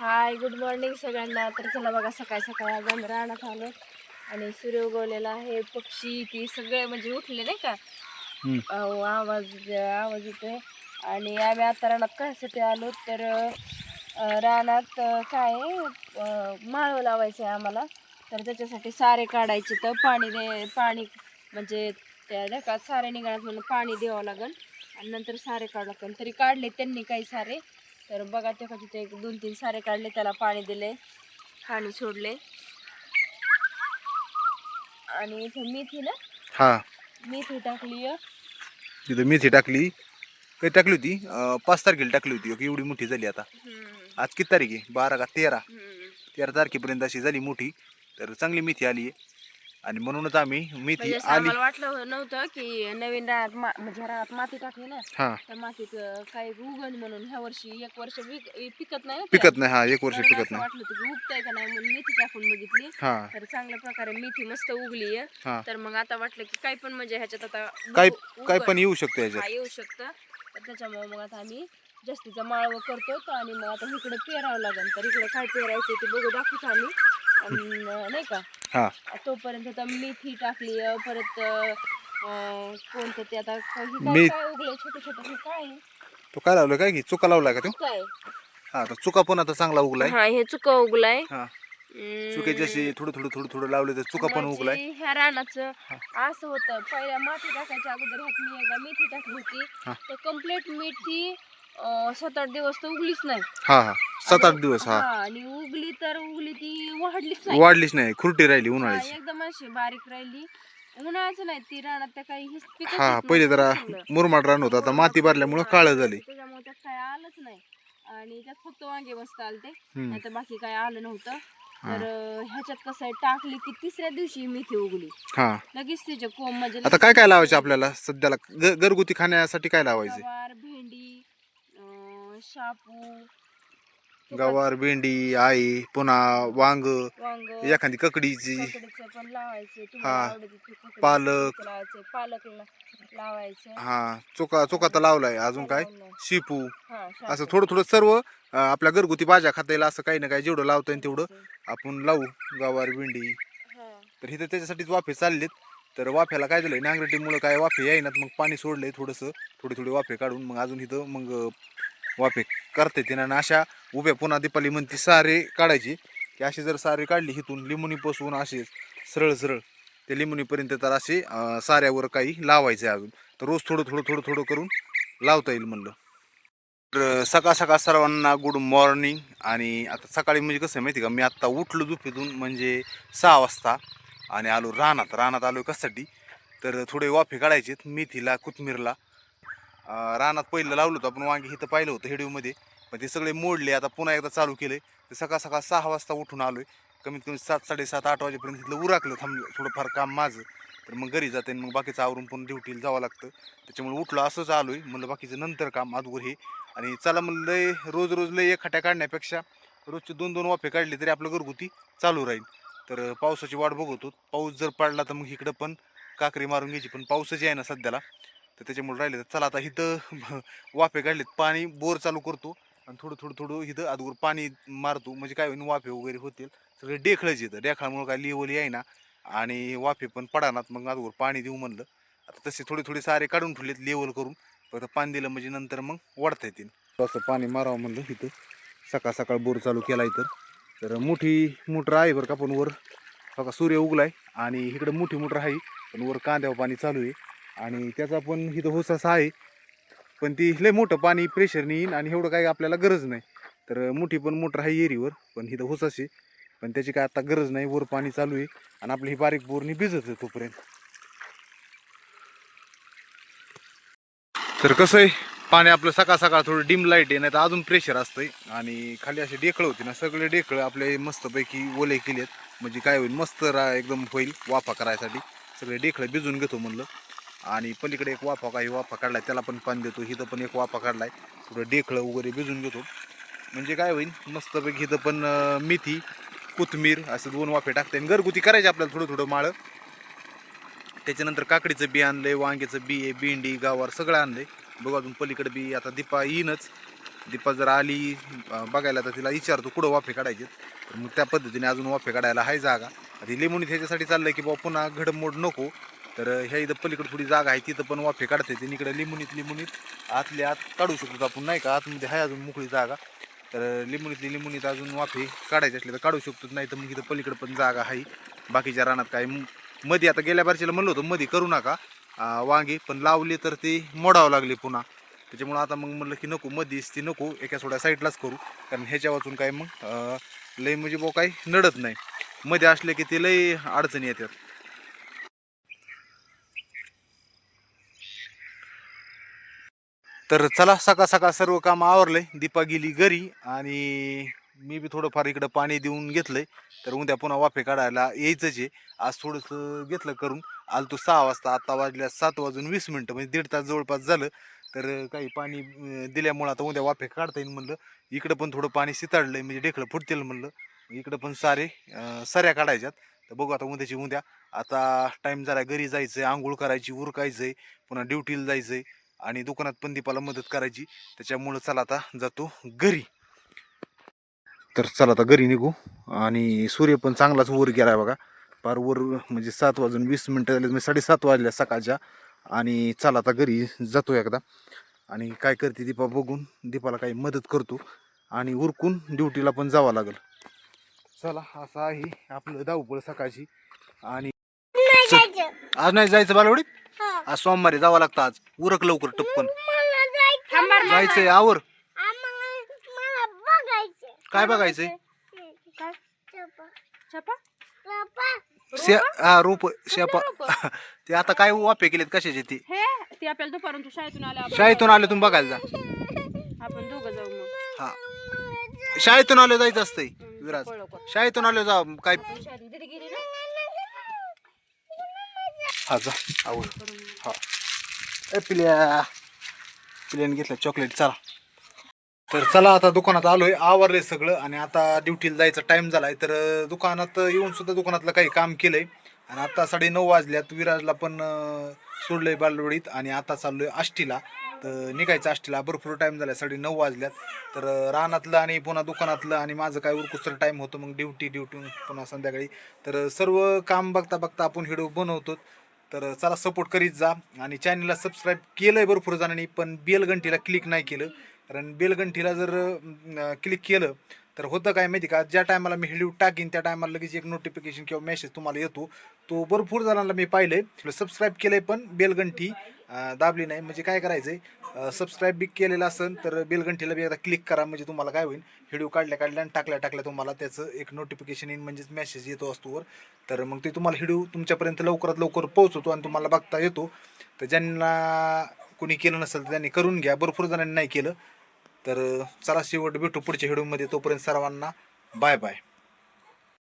Hi good morning सगळ्यांना. तर चला बघा सकाळी सकाळी आज रानात आलो आणि सूर्य उगवलेला आहे पक्षी ती सगळे म्हणजे उठले नाही का. अहो, आवाज आवाज येतोय. आणि आम्ही आता रानात कशासाठी आलो? तर अं, रानात अं, काय आहे, अं, माळव लावायचं आहे आम्हाला. तर त्याच्यासाठी सारे काढायचे तर पाणी दे पाणी म्हणजे त्या नाही का सारे निघाल्यात म्हणून पाणी द्यावं लागेल. आणि नंतर सारे काढावं लागेल. तरी काढले त्यांनी काही सारे. तर बघा ते कधी ते एक दोन तीन सारे काढले त्याला पाणी दिले पाणी सोडले. आणि इथं मेथी ना? हा. मेथी टाकली. तिथं मेथी टाकली. काही टाकली होती? अं, पाच तारखेला टाकली होती एवढी मोठी झाली आता. आज किती तारीख आहे? बारा का तेरा? हम्म. तेरा तारखेपर्यंत अशी झाली मोठी. तर चांगली मेथी आली आहे. आणि म्हणूनच आम्ही मेथी म्हणजे असं आली. आम्हाला वाटलं नव्हतं की नवीन रानात मा म्हणजे रानात माती टाकली ना हा. त्या मातीत काही उगण म्हणून ह्या वर्षी एक वर्ष विक- पिकत नाही ते. पिकत नाही हा एक वर्ष पिकत असं नाही. वाटलं होतं की उगतंय का नाही म्हणून मेथी टाकून बघितली. हा. तर चांगल्या प्रकारे मेथी मस्त उगली हा. तर मग आता वाटलं की काय पण म्हणजे ह्याच्यात आता काय बघू- काय उगण. पण येऊ शकतं हा याच्यात येऊ शकतं. तर त्याच्यामुळे मग आता आम्ही जास्तीचा माळव करतो आणि मग आता इकडे पेरावं लागेल. तर इकडे काय पेरायचं ते बघू दाखवतो आम्ही. नाही का? हा. तोपर्यंत आता मेथी टाकली परत कोणतं ते आता काय हे काय मेथ- काय उगले छोटे छोटे हे काय आहे? तो काय लावलं काय की? चुका लावला का तो? काय हा तर चुका पण आता चांगला उगलाय. हा हे चुका उगलाय. हा. अं, जशी थोडं थोडं थोडं थोडं लावले तर चुका पण उगलाय. म्हणजे ह्या रानाचं असं होतं. पहिल्या माती टाकायच्या अगोदर ह्यात मी एकदा मेथी टाकली होती. हा. तर कंप्लीट मेथी अं, सात आठ दिवस तर उगलीच नाही. हा हा. सात आठ दिवस हा. हा आणि उगली तर उगली ती वाढलीच नाही. वाढलीच नाही. खुरटी राहिली हा, उन्हाळ्याची एकदम अशी बारीक राहिली. उन्हाळ्याचं नाही ती रानात त्या काही हेच पिकच हा येत पहिले नव्हतं जरा चांगलं. मुरमाड रान होतं. आता माती भरल्यामुळं काळं झाली. त्याच्यामुळे त्यात काय आलंच नाही. आणि त्यात फक्त वांगे मस्त आलते. हम्म. नाही तर बाकी काय आलं नव्हतं. तर अं, ह्याच्यात कसं आहे टाकली की तिसऱ्या दिवशी मेथी उगली. हा. लगेच तिचे कोंब म्हणजे आता काय काय लावायचे आपल्याला? सध्याला ग- घरगुती खाण्यासाठी काय लावायचे? गवार भेंडी शापू गवार भेंडी आई पुन्हा वांग वांग एखादी ककडीची. काकडीचं पण लावायचं. तुम्हाला हा. आवडत ते काकडीचं पालक. लावायचं. पालक ला- लावायचं. हा. चुका चुका तर लावलाय अजून काय. शिपू. हा, असं. थोडं थोडं सर्व अं, आपल्या घरगुती भाज्या खाता येईल असं काही ना काही जेवढं लावता येईल तेवढं. आपण लावू. गवार भेंडी. हा. तर इथं त्याच्यासाठीच वाफे चाललेत. तर वाफ्याला काय झालंय? नांगरटीमुळं काय वाफे येईनात मग पाणी सोडलंय थोडंसं. थोडे थोडे वाफे काढून मग अजून इथं मग वाफे करते तिनं. आणि अशा उभ्या पुन्हा दीपाली म्हणती सारे काढायची. की अशी जर सारे काढली इथून लिंबुनी पासून असे सरळ सरळ ते लिंबुनीपर्यंत तर असे साऱ्यावर काही लावायचे अजून. तर रोज थोडं थोडं थोडं थोडं करून लावता येईल म्हणलं. तर सकाळ सकाळ सर्वांना गुड मॉर्निंग. आणि आता सकाळी म्हणजे कसं आहे माहिती का मी आत्ता उठलो झोपेतून म्हणजे सहा वाजता आणि आलो रानात. रानात आलो कशासाठी? तर थोडे वाफे काढायचेत. मेथीला कोथमीरला अं, रानात पहिलं लावलं होतं आपण वांगी इथं पाहिलं होतं हेडिओमध्ये. पण ते सगळे मोडले आता पुन्हा एकदा चालू केले तर सकाळ सकाळ सहा वाजता उठून आलोय. कमीत कमी सात साडेसात आठ वाजेपर्यंत तिथलं उराकलं थांबलं थोडंफार काम माझं. तर मग घरी जाते आणि मग बाकीचं आवरून पण ड्युटीला जावं लागतं. त्याच्यामुळे उठलो असंच आलोय. म्हणलं बाकीचं नंतर काम अगोदर हे. आणि चला म्हणलं लय रोज रोज लय एखाट्या काढण्यापेक्षा रोजचे दोन दोन वाफे काढले तरी आपलं घरगुती चालू राहील. तर पावसाची वाट बघतो पाऊस जर पडला तर मग इकडं पण काकरी मारून घ्यायची पण पाऊसच आहे ना सध्याला. तर त्याच्यामुळे राहिले तर चला आता इथं वाफे काढलेत. पाणी बोर चालू करतो आणि थोडं थोडं थोडं इथं अगोदर पाणी मारतो. म्हणजे काय होईल वाफे वगैरे होतील. सगळे डेखळच येतं डेखळामुळे काय लिवली आहे ना. आणि वाफे पण पडानात. मग अगोदर पाणी देऊ म्हणलं. आता तसे थोडे थोडे सारे काढून ठेवलेत लेवल करून. फक्त पाणी दिलं म्हणजे नंतर मग वाढता येतील. असं पाणी मारावं म्हणलं इथं. सकाळ सकाळ बोर चालू केला इथं तर मोठी मोटर आहे बरं का पण वर बघा सूर्य उगलाय. आणि इकडं मोठी मोटर आहे. पण वर कांद्यावर पाणी चालू आहे. आणि त्याचा पण इथं होसासा आहे. पण ती लय मोठं पाणी प्रेशरने येईन आणि एवढं काही आपल्याला गरज नाही. तर मोठी पण मोटर आहे एरीवर पण इथं होसाशी पण त्याची काय आता गरज नाही वर पाणी चालू आहे आणि आपली ही बारीक बोरणी भिजत आहे तोपर्यंत. तर कसं आहे पाणी आपलं सकाळ सकाळ थोडं डिम लाइट आहे नाही तर अजून प्रेशर असतंय. आणि खाली असे डेकळं होते ना सगळे डेकळं आपले मस्तपैकी ओले केले आहेत म्हणजे काय होईल मस्त रा एकदम होईल वाफा करायसाठी. सगळे डेकळं भिजून घेतो म्हणलं. आणि पलीकडे एक वाफा काही वाफा काढलाय त्याला पण पाणी देतो इथं पण एक वाफा काढलाय. थोडं डेखळं वगैरे भिजून घेतो. म्हणजे काय होईल मस्तपैकी इथं पण मेथी कोथमीर असं दोन वाफे टाकते आणि घरगुती करायचे आपल्याला थोडं थोडं माळं. त्याच्यानंतर काकडीचं बी आणलंय वांग्याचं बी आहे भेंडी गावार सगळं आणलंय. बघू अजून पलीकडे बी आता दीपा येईनच. दीपा जर आली बघायला तर तिला विचारतो कुठं वाफे काढायचे मग त्या पद्धतीने अजून वाफे काढायला आहे जागा. आधी लिमोनी ह्याच्यासाठी चाललंय की बाबा पुन्हा घडमोड नको. तर ह्या इथं पलीकडे थोडी जागा आहे तिथं पण वाफे काढता येते इकडे लिंबुनीत लिंबुनीत आतल्या आत काढू शकतो आपण नाही का? आतमध्ये आहे अजून मोकळी जागा. तर लिंबुनीतली लिंबुनीत अजून वाफे काढायचे असले तर काढू शकतो नाही तर मग इथं पलीकडे पण जागा आहे. बाकीच्या रानात काय मध्ये आता गेल्या बारशीला म्हणलं होतं मध्ये करू नका. वांगे वांगी पण लावली तर ती मोडावं लागली पुन्हा. त्याच्यामुळं आता मग म्हणलं की नको मध्येच ती नको एका सोड्या साईडलाच करू. कारण ह्याच्या वाचून काय मग लई लय म्हणजे बो काही नडत नाही. मध्ये असले की ते लय अडचणी येतात. तर चला सकाळ सकाळ सर्व काम आवरलंय दीपा गेली घरी आणि मी बी थोडंफार इकडं पाणी देऊन घेतलंय. तर उद्या पुन्हा वाफे काढायला यायचंच आहे. आज थोडंसं घेतलं करून. आलो तो सहा वाजता आता वाजल्या सात वाजून वीस मिनटं म्हणजे दीड तास जवळपास झालं. तर काही पाणी दिल्यामुळं आता उद्या वाफे काढता येईल म्हणलं. इकडं पण थोडं पाणी सिताडलंय म्हणजे ढेकळं फुटतील म्हणलं. इकडं पण सारे सऱ्या काढायच्यात. तर बघू आता उद्याची उद्या. आता टाईम जरा घरी जायचं आहे आंघोळ करायची उरकायचं आहे पुन्हा ड्युटीला जायचं आहे आणि दुकानात पण दीपाला मदत करायची. त्याच्यामुळं चला आता जातो घरी. तर चला आता घरी निघू. आणि सूर्य पण चांगलाच वर गेलाय बघा. पार वर म्हणजे सात वाजून वीस मिनटं झाले म्हणजे साडेसात वाजल्या सकाळच्या. आणि चला आता घरी जातो एकदा. आणि काय करते दीपा बघून. दीपाला काही मदत करतो. आणि उरकून ड्युटीला पण जावं लागेल. चला असं आहे आपलं धावपळ सकाळची. आणि आज नाही जायचं बालवडीत? आज सोमवारी जावं लागतं आज. उरक लवकर टपकन जायचंय. आवर. काय बघायचंय? काय? छापा शे हा रोप. शेपा. ते आता काय वापे केलेत कशाचे ते? हे ती आपल्याला दुपारून तू शाळेतून आले तुम्ही बघायला जा. आपण दोघं जाऊ मग. हा. शाळेतून आलो जायचं असतंय विराज. शाळेतून आलो जा काय शाळेत दीदी गेली ना हा जा आवर हा. ए पिल्या. पिल्याने घेतलं चॉकलेट चला. तर चला आता दुकानात आलोय. आवरलंय सगळं आणि आता ड्युटीला जायचा टाइम झालाय. तर दुकानात येऊन सुद्धा दुकानातलं काही काम केलंय. आणि आता साडे नऊ वाजल्यात. विराजला पण सोडलंय बालवडीत आणि आता चाललोय आष्टीला. तर निघायचं आष्टीला. भरपूर टाईम झालाय. साडे नऊ वाजल्यात. तर रानातलं आणि पुन्हा दुकानातलं आणि माझं काय उरकुसर टाईम होतं मग ड्युटी ड्युटी पुन्हा संध्याकाळी. तर सर्व काम बघता बघता आपण हिडो बनवतो तर चला सपोर्ट करीत जा. आणि चॅनलला सबस्क्राईब आहे भरपूर जणांनी पण बेलगंठीला क्लिक नाही केलं. कारण बेलगंठीला जर क्लिक केलं तर होतं काय माहिती का? ज्या टायमाला मी व्हिडिओ टाकीन त्या टायमाला लगेच एक नोटिफिकेशन किंवा मेसेज तुम्हाला येतो. तो भरपूर जणांना मी पाहिलंय सबस्क्राईब केलंय पण बेलगंठी दाबली नाही. म्हणजे काय करायचंय? सबस्क्राईब बी केलेलं असेल तर बेलगंठीला बी एकदा क्लिक करा. म्हणजे तुम्हाला काय होईल? व्हिडिओ काढल्या काढल्या आणि टाकल्या टाकल्या तुम्हाला त्याचं एक नोटिफिकेशन येईन. म्हणजेच मेसेज येतो असतोवर तर मग ते तुम्हाला व्हिडिओ तुमच्यापर्यंत लवकरात लवकर पोहोचवतो आणि तुम्हाला बघता येतो. तर ज्यांना कोणी केलं नसेल तर त्यांनी करून घ्या. भरपूर जणांनी नाही केलं. तर चला शेवट भेटू पुढच्या व्हिडिओमध्ये तोपर्यंत सर्वांना बाय बाय